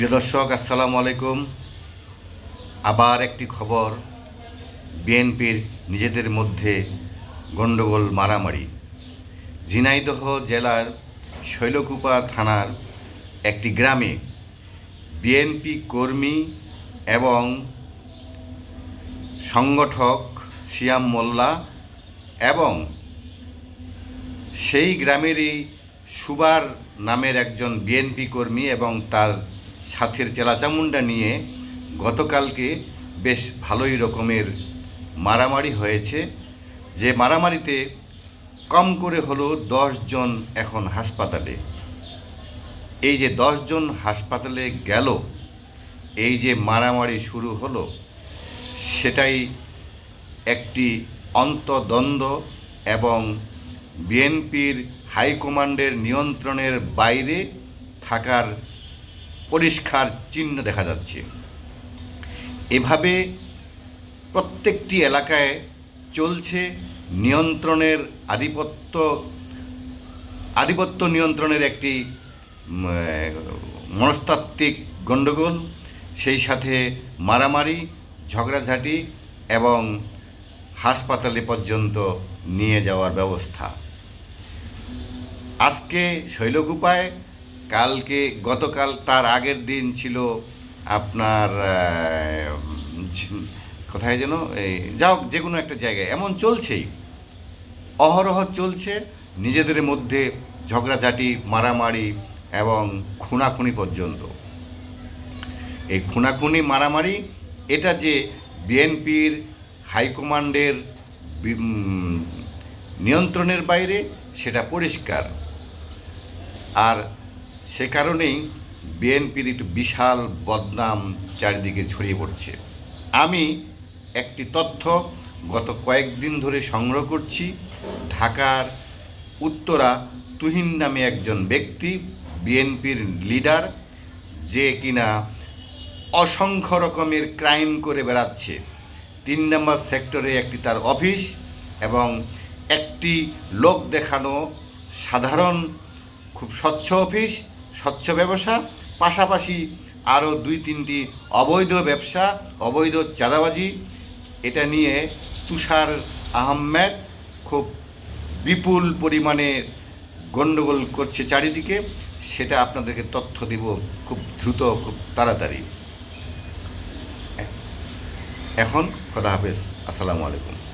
প্রিয় দর্শক, আসসালামু আলাইকুম। আবার একটি খবর, বিএনপির নিজেদের মধ্যে গণ্ডগোল মারামারি। ঝিনাইদহ জেলার শৈলকুপা থানার একটি গ্রামে বিএনপি কর্মী এবং সংগঠক সিয়াম মোল্লা এবং সেই গ্রামেরই সুবার নামের একজন বিএনপি কর্মী এবং তার সাথের চেলাচামুন্ডা নিয়ে গতকালকে বেশ ভালোই রকমের মারামারি হয়েছে। যে মারামারিতে কম করে হলো জন এখন হাসপাতালে। এই যে জন হাসপাতালে গেল, এই যে মারামারি শুরু হলো, সেটাই একটি অন্তদ্বন্দ্ব এবং বিএনপির হাইকমান্ডের নিয়ন্ত্রণের বাইরে থাকার পরিষ্কার চিহ্ন দেখা যাচ্ছে। এভাবে প্রত্যেকটি এলাকায় চলছে নিয়ন্ত্রণের আধিপত্য আধিপত্য নিয়ন্ত্রণের একটি মনস্তাত্ত্বিক গণ্ডগোল, সেই সাথে মারামারি, ঝগড়াঝাটি এবং হাসপাতালে পর্যন্ত নিয়ে যাওয়ার ব্যবস্থা। আজকে শৈলকুপায় কালকে, গতকাল, তার আগের দিন ছিল আপনার কোথায় যেন? এই যাও যে কোনো একটা জায়গায়। এমন চলছেই। অহরহ চলছে। নিজেদের মধ্যে ঝগড়াঝাটি, মারামারি এবং খুনাখুনি পর্যন্ত। এই খুনাখুনি, মারামারি, এটা যে বিএনপির হাইকমান্ডের নিয়ন্ত্রণের বাইরে, সেটা পরিষ্কার। আর সে কারণেই বিএনপির একটু বিশাল বদনাম চারিদিকে ছড়িয়ে পড়ছে। আমি একটি তথ্য গত কয়েকদিন ধরে সংগ্রহ করছি। ঢাকার উত্তরা তুহিন নামে একজন ব্যক্তি, বিএনপির লিডার, যে কিনা অসংখ্য রকমের ক্রাইম করে বেড়াচ্ছে। তিন নম্বর সেক্টরে একটি তার অফিস এবং একটি লোক দেখানো সাধারণ, খুব স্বচ্ছ অফিস। স্বচ্ছ ব্যবসা, পাশাপাশি আরও দুই তিনটি অবৈধ ব্যবসা, অবৈধ চাঁদাবাজি, এটা নিয়ে তুষার আহমেদ খুব বিপুল পরিমাণে গণ্ডগোল করছে চারিদিকে, সেটা আপনাদেরকে তথ্য দিব খুব দ্রুত, খুব তাড়াতাড়ি। এখন খোদা হাফেজ। আসসালামু আলাইকুম।